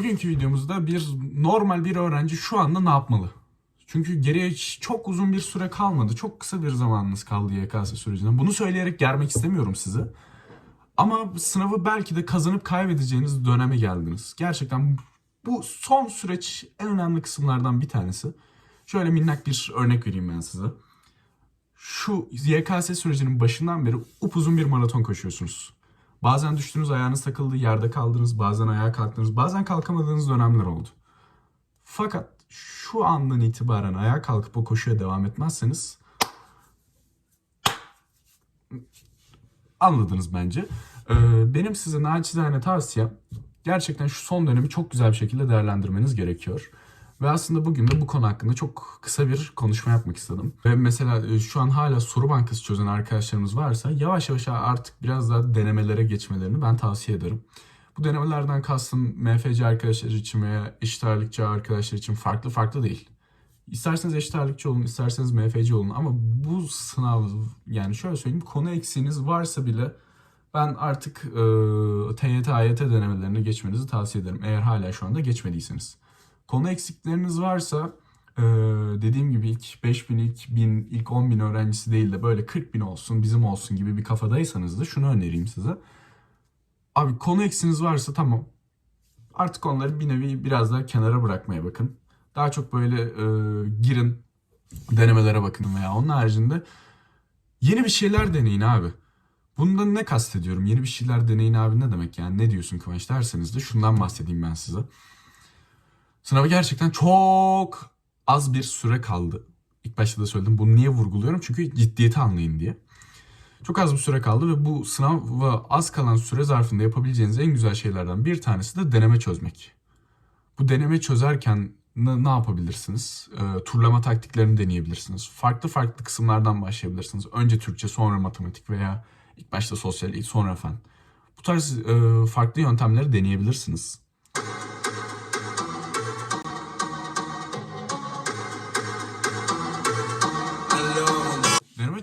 Bugünkü videomuzda bir normal bir öğrenci şu anda ne yapmalı? Çünkü geriye çok uzun bir süre kalmadı. Çok kısa bir zamanınız kaldı YKS sürecinden. Bunu söyleyerek germek istemiyorum sizi. Ama sınavı belki de kazanıp kaybedeceğiniz döneme geldiniz. Gerçekten bu son süreç en önemli kısımlardan bir tanesi. Şöyle minnak bir örnek vereyim ben size. Şu YKS sürecinin başından beri upuzun bir maraton koşuyorsunuz. Bazen düştünüz ayağınız takıldı yerde kaldınız bazen ayağa kalktınız bazen kalkamadığınız dönemler oldu. Fakat şu andan itibaren ayağa kalkıp o koşuya devam etmezseniz anladınız bence. Ee, benim size naçizane tavsiyem gerçekten şu son dönemi çok güzel bir şekilde değerlendirmeniz gerekiyor. Ve aslında bugün de bu konu hakkında çok kısa bir konuşma yapmak istedim. Ve mesela e, şu an hala soru bankası çözen arkadaşlarımız varsa yavaş yavaş artık biraz daha denemelere geçmelerini ben tavsiye ederim. Bu denemelerden kastım MFC arkadaşlar için veya eşit ağırlıkçı arkadaşlar için farklı farklı değil. İsterseniz eşit ağırlıkçı olun, isterseniz MFC olun ama bu sınav yani şöyle söyleyeyim konu eksiğiniz varsa bile ben artık e, TYT, AYT denemelerine geçmenizi tavsiye ederim. Eğer hala şu anda geçmediyseniz. Konu eksikleriniz varsa e, dediğim gibi ilk 5000, ilk 1000, ilk 10 bin öğrencisi değil de böyle 40 bin olsun, bizim olsun gibi bir kafadaysanız da şunu önereyim size. Abi konu eksiniz varsa tamam. Artık onları bir nevi biraz daha kenara bırakmaya bakın. Daha çok böyle e, girin, denemelere bakın veya onun haricinde yeni bir şeyler deneyin abi. Bundan ne kastediyorum? Yeni bir şeyler deneyin abi ne demek yani? Ne diyorsun Kıvanç derseniz de şundan bahsedeyim ben size. Sınava gerçekten çok az bir süre kaldı. İlk başta da söyledim. Bunu niye vurguluyorum? Çünkü ciddiyeti anlayın diye. Çok az bir süre kaldı ve bu sınava az kalan süre zarfında yapabileceğiniz en güzel şeylerden bir tanesi de deneme çözmek. Bu deneme çözerken ne, ne yapabilirsiniz? Ee, turlama taktiklerini deneyebilirsiniz. Farklı farklı kısımlardan başlayabilirsiniz. Önce Türkçe, sonra matematik veya ilk başta sosyal, sonra fen. Bu tarz e, farklı yöntemleri deneyebilirsiniz.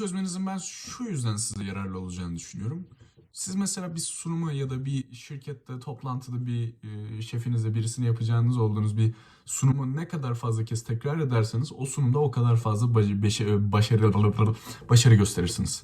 Çözmenizin ben şu yüzden size yararlı olacağını düşünüyorum. Siz mesela bir sunuma ya da bir şirkette, toplantıda bir e, şefinizle birisini yapacağınız olduğunuz bir sunumu ne kadar fazla kez tekrar ederseniz o sunumda o kadar fazla baş- beşe- başarı, başarı gösterirsiniz.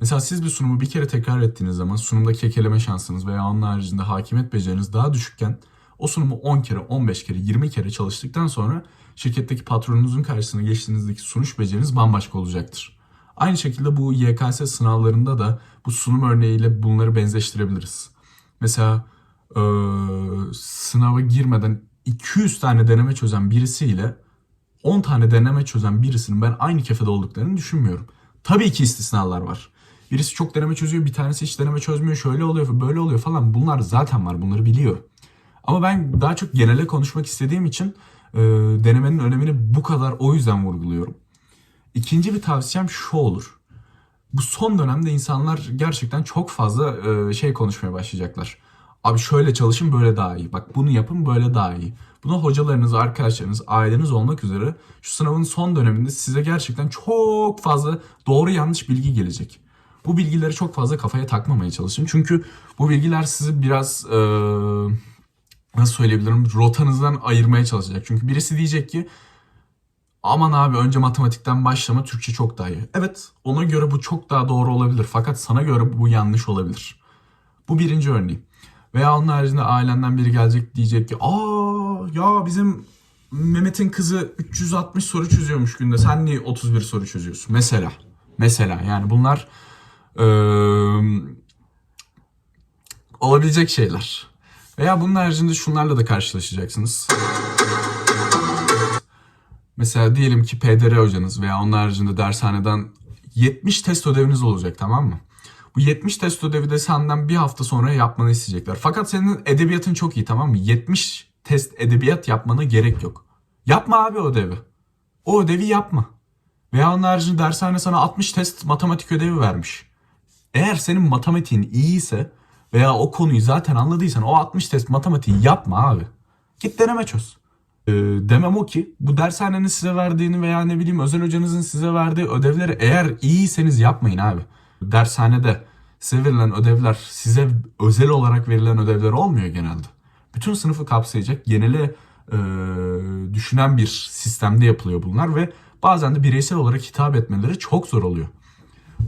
Mesela siz bir sunumu bir kere tekrar ettiğiniz zaman sunumda kekeleme şansınız veya onun haricinde hakimiyet beceriniz daha düşükken o sunumu 10 kere, 15 kere, 20 kere çalıştıktan sonra şirketteki patronunuzun karşısına geçtiğinizdeki sunuş beceriniz bambaşka olacaktır. Aynı şekilde bu YKS sınavlarında da bu sunum örneğiyle bunları benzeştirebiliriz. Mesela eee, sınava girmeden 200 tane deneme çözen birisiyle 10 tane deneme çözen birisinin ben aynı kefede olduklarını düşünmüyorum. Tabii ki istisnalar var. Birisi çok deneme çözüyor, bir tanesi hiç deneme çözmüyor, şöyle oluyor, böyle oluyor falan. Bunlar zaten var, bunları biliyor. Ama ben daha çok genele konuşmak istediğim için e, denemenin önemini bu kadar o yüzden vurguluyorum. İkinci bir tavsiyem şu olur. Bu son dönemde insanlar gerçekten çok fazla e, şey konuşmaya başlayacaklar. Abi şöyle çalışın böyle daha iyi. Bak bunu yapın böyle daha iyi. Buna hocalarınız, arkadaşlarınız, aileniz olmak üzere şu sınavın son döneminde size gerçekten çok fazla doğru yanlış bilgi gelecek. Bu bilgileri çok fazla kafaya takmamaya çalışın. Çünkü bu bilgiler sizi biraz e, nasıl söyleyebilirim rotanızdan ayırmaya çalışacak. Çünkü birisi diyecek ki aman abi önce matematikten başlama Türkçe çok daha iyi. Evet ona göre bu çok daha doğru olabilir. Fakat sana göre bu yanlış olabilir. Bu birinci örneği. Veya onun haricinde ailenden biri gelecek diyecek ki aa ya bizim Mehmet'in kızı 360 soru çözüyormuş günde. Sen niye 31 soru çözüyorsun? Mesela. Mesela yani bunlar eee, olabilecek şeyler. Veya bunun haricinde şunlarla da karşılaşacaksınız. Mesela diyelim ki PDR hocanız veya onun haricinde dershaneden 70 test ödeviniz olacak tamam mı? Bu 70 test ödevi de senden bir hafta sonra yapmanı isteyecekler. Fakat senin edebiyatın çok iyi tamam mı? 70 test edebiyat yapmana gerek yok. Yapma abi o ödevi. O ödevi yapma. Veya onun haricinde dershane sana 60 test matematik ödevi vermiş. Eğer senin matematiğin iyiyse veya o konuyu zaten anladıysan o 60 test matematiği yapma abi. Git deneme çöz. Ee, demem o ki bu dershanenin size verdiğini veya ne bileyim özel hocanızın size verdiği ödevleri eğer iyiyseniz yapmayın abi. Dershanede size verilen ödevler size özel olarak verilen ödevler olmuyor genelde. Bütün sınıfı kapsayacak genele e, düşünen bir sistemde yapılıyor bunlar ve bazen de bireysel olarak hitap etmeleri çok zor oluyor.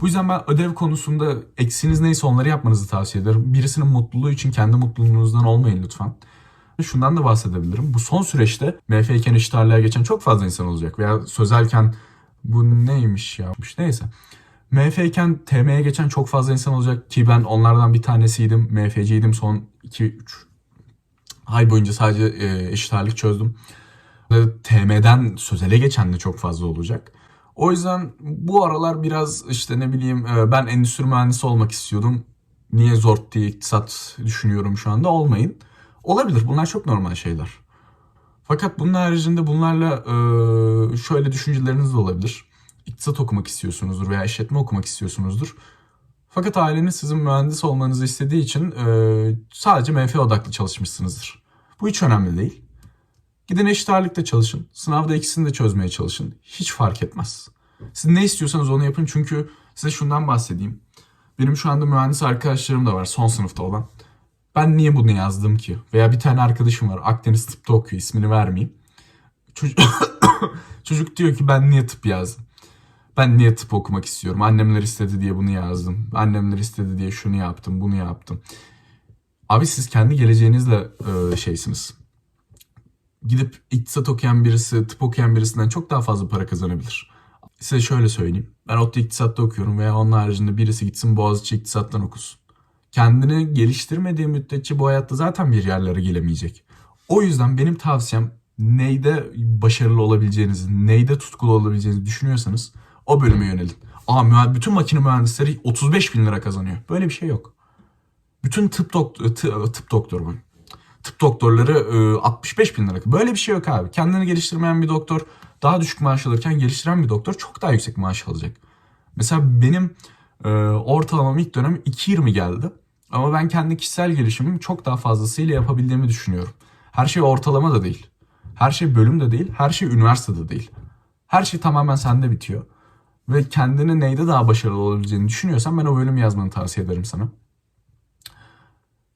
Bu yüzden ben ödev konusunda eksiniz neyse onları yapmanızı tavsiye ederim. Birisinin mutluluğu için kendi mutluluğunuzdan olmayın lütfen. Şundan da bahsedebilirim. Bu son süreçte eşit ağırlığa geçen çok fazla insan olacak. Veya sözelken bu neymiş yapmış neyse. MF'yken TM'ye geçen çok fazla insan olacak ki ben onlardan bir tanesiydim. MF'ciydim son 2-3 ay boyunca sadece e, eşit ağırlık çözdüm. TM'den sözele geçen de çok fazla olacak. O yüzden bu aralar biraz işte ne bileyim e, ben endüstri mühendisi olmak istiyordum. Niye zor diye iktisat düşünüyorum şu anda olmayın. Olabilir bunlar çok normal şeyler. Fakat bunun haricinde bunlarla e, şöyle düşünceleriniz de olabilir. İktisat okumak istiyorsunuzdur veya işletme okumak istiyorsunuzdur. Fakat aileniz sizin mühendis olmanızı istediği için e, sadece MF odaklı çalışmışsınızdır. Bu hiç önemli değil. Gidin eşit ağırlıkta çalışın. Sınavda ikisini de çözmeye çalışın. Hiç fark etmez. Siz ne istiyorsanız onu yapın çünkü size şundan bahsedeyim. Benim şu anda mühendis arkadaşlarım da var son sınıfta olan. Ben niye bunu yazdım ki? Veya bir tane arkadaşım var Akdeniz tıpta okuyor ismini vermeyeyim. Çocuk, Çocuk diyor ki ben niye tıp yazdım? Ben niye tıp okumak istiyorum? Annemler istedi diye bunu yazdım. Annemler istedi diye şunu yaptım, bunu yaptım. Abi siz kendi geleceğinizle e, şeysiniz. Gidip iktisat okuyan birisi, tıp okuyan birisinden çok daha fazla para kazanabilir. Size şöyle söyleyeyim. Ben ODTÜ iktisatta okuyorum veya onun haricinde birisi gitsin Boğaziçi iktisattan okusun. Kendini geliştirmediği müddetçe bu hayatta zaten bir yerlere gelemeyecek. O yüzden benim tavsiyem neyde başarılı olabileceğinizi, neyde tutkulu olabileceğinizi düşünüyorsanız o bölüme yönelin. Aa bütün makine mühendisleri 35 bin lira kazanıyor. Böyle bir şey yok. Bütün tıp, doktor, tıp doktoru bu. Tıp doktorları e, 65 bin lira. Böyle bir şey yok abi. Kendini geliştirmeyen bir doktor daha düşük maaş alırken geliştiren bir doktor çok daha yüksek maaş alacak. Mesela benim e, ortalamam ilk dönem 2.20 geldi. Ama ben kendi kişisel gelişimimi çok daha fazlasıyla yapabildiğimi düşünüyorum. Her şey ortalama da değil. Her şey bölüm de değil. Her şey üniversitede değil. Her şey tamamen sende bitiyor. Ve kendini neyde daha başarılı olabileceğini düşünüyorsan ben o bölümü yazmanı tavsiye ederim sana.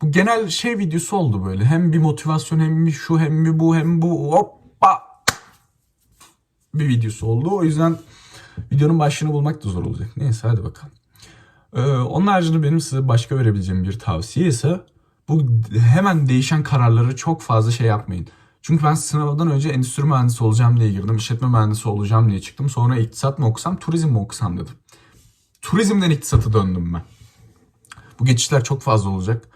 Bu genel şey videosu oldu böyle. Hem bir motivasyon hem bir şu hem bir bu hem bu hoppa bir videosu oldu. O yüzden videonun başlığını bulmak da zor olacak. Neyse hadi bakalım. Ee, onun haricinde benim size başka verebileceğim bir tavsiye ise bu hemen değişen kararları çok fazla şey yapmayın. Çünkü ben sınavdan önce endüstri mühendisi olacağım diye girdim. işletme mühendisi olacağım diye çıktım. Sonra iktisat mı okusam, turizm mi okusam dedim. Turizmden iktisata döndüm ben. Bu geçişler çok fazla olacak.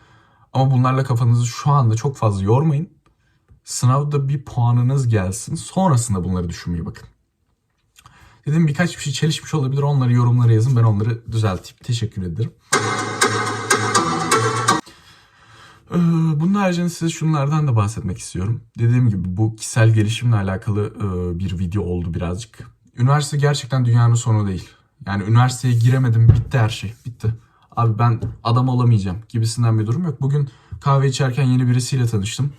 Ama bunlarla kafanızı şu anda çok fazla yormayın. Sınavda bir puanınız gelsin. Sonrasında bunları düşünmeye bakın. Dedim birkaç bir şey çelişmiş olabilir. Onları yorumlara yazın. Ben onları düzelteyim. Teşekkür ederim. Ee, Bunun haricinde size şunlardan da bahsetmek istiyorum. Dediğim gibi bu kişisel gelişimle alakalı e, bir video oldu birazcık. Üniversite gerçekten dünyanın sonu değil. Yani üniversiteye giremedim bitti her şey bitti. Abi ben adam olamayacağım gibisinden bir durum yok. Bugün kahve içerken yeni birisiyle tanıştım.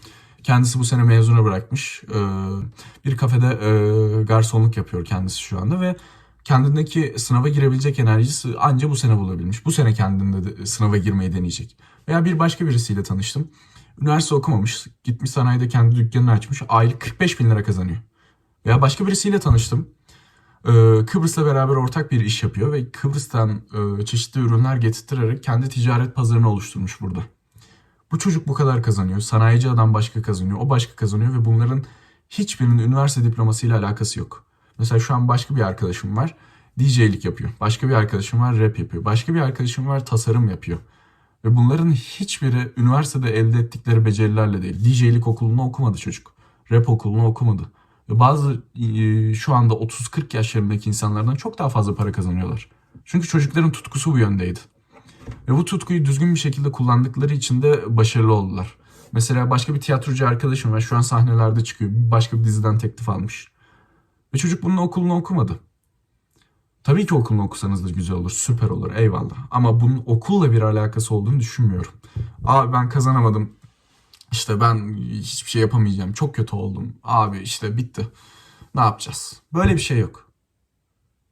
Kendisi bu sene mezuna bırakmış. Ee, Bir kafede e, garsonluk yapıyor kendisi şu anda ve kendindeki sınava girebilecek enerjisi anca bu sene bulabilmiş. Bu sene kendinde de sınava girmeyi deneyecek. Veya bir başka birisiyle tanıştım. Üniversite okumamış. Gitmiş sanayide kendi dükkanını açmış. Aylık 45 bin lira kazanıyor. Veya başka birisiyle tanıştım. Ee, Kıbrıs'la beraber ortak bir iş yapıyor ve Kıbrıs'tan e, çeşitli ürünler getirterek kendi ticaret pazarını oluşturmuş burada. Bu çocuk bu kadar kazanıyor. Sanayici adam başka kazanıyor. O başka kazanıyor ve bunların hiçbirinin üniversite diplomasıyla alakası yok. Mesela şu an başka bir arkadaşım var. DJ'lik yapıyor. Başka bir arkadaşım var rap yapıyor. Başka bir arkadaşım var tasarım yapıyor. Ve bunların hiçbiri üniversitede elde ettikleri becerilerle değil. DJ'lik okulunu okumadı çocuk. Rap okulunu okumadı. Ve bazı e, şu anda 30-40 yaşlarındaki insanlardan çok daha fazla para kazanıyorlar. Çünkü çocukların tutkusu bu yöndeydi. Ve bu tutkuyu düzgün bir şekilde kullandıkları için de başarılı oldular. Mesela başka bir tiyatrocu arkadaşım var. Şu an sahnelerde çıkıyor. Başka bir diziden teklif almış. Ve çocuk bunun okulunu okumadı. Tabii ki okulunu okusanız da güzel olur, süper olur, eyvallah. Ama bunun okulla bir alakası olduğunu düşünmüyorum. Abi ben kazanamadım. İşte ben hiçbir şey yapamayacağım. Çok kötü oldum. Abi işte bitti. Ne yapacağız? Böyle bir şey yok.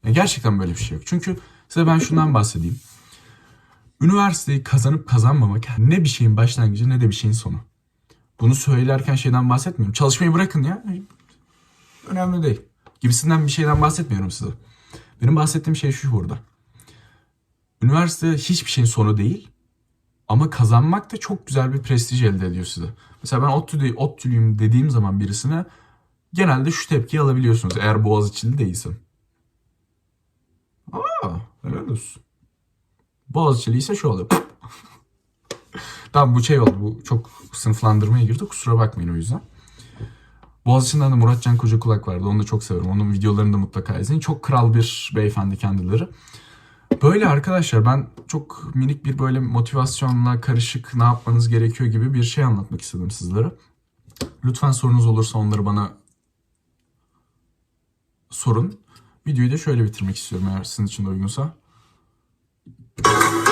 Ya gerçekten böyle bir şey yok. Çünkü size ben şundan bahsedeyim. Üniversiteyi kazanıp kazanmamak ne bir şeyin başlangıcı ne de bir şeyin sonu. Bunu söylerken şeyden bahsetmiyorum. Çalışmayı bırakın ya. Önemli değil. Gibisinden bir şeyden bahsetmiyorum size. Benim bahsettiğim şey şu burada. Üniversite hiçbir şeyin sonu değil. Ama kazanmak da çok güzel bir prestij elde ediyor size. Mesela ben ODTÜ'de, ODTÜ'lüyüm dediğim zaman birisine genelde şu tepkiyi alabiliyorsunuz eğer Boğaziçi'li değilsin. Aa, helal olsun. Boğaziçi'li ise şu oluyor. tamam bu şey oldu. Bu çok sınıflandırmaya girdi. Kusura bakmayın o yüzden. Boğaziçi'nden de Muratcan Koca Kulak vardı. Onu da çok severim. Onun videolarını da mutlaka izleyin. Çok kral bir beyefendi kendileri. Böyle arkadaşlar ben çok minik bir böyle motivasyonla karışık ne yapmanız gerekiyor gibi bir şey anlatmak istedim sizlere. Lütfen sorunuz olursa onları bana sorun. Videoyu da şöyle bitirmek istiyorum eğer sizin için de uygunsa. Thank you.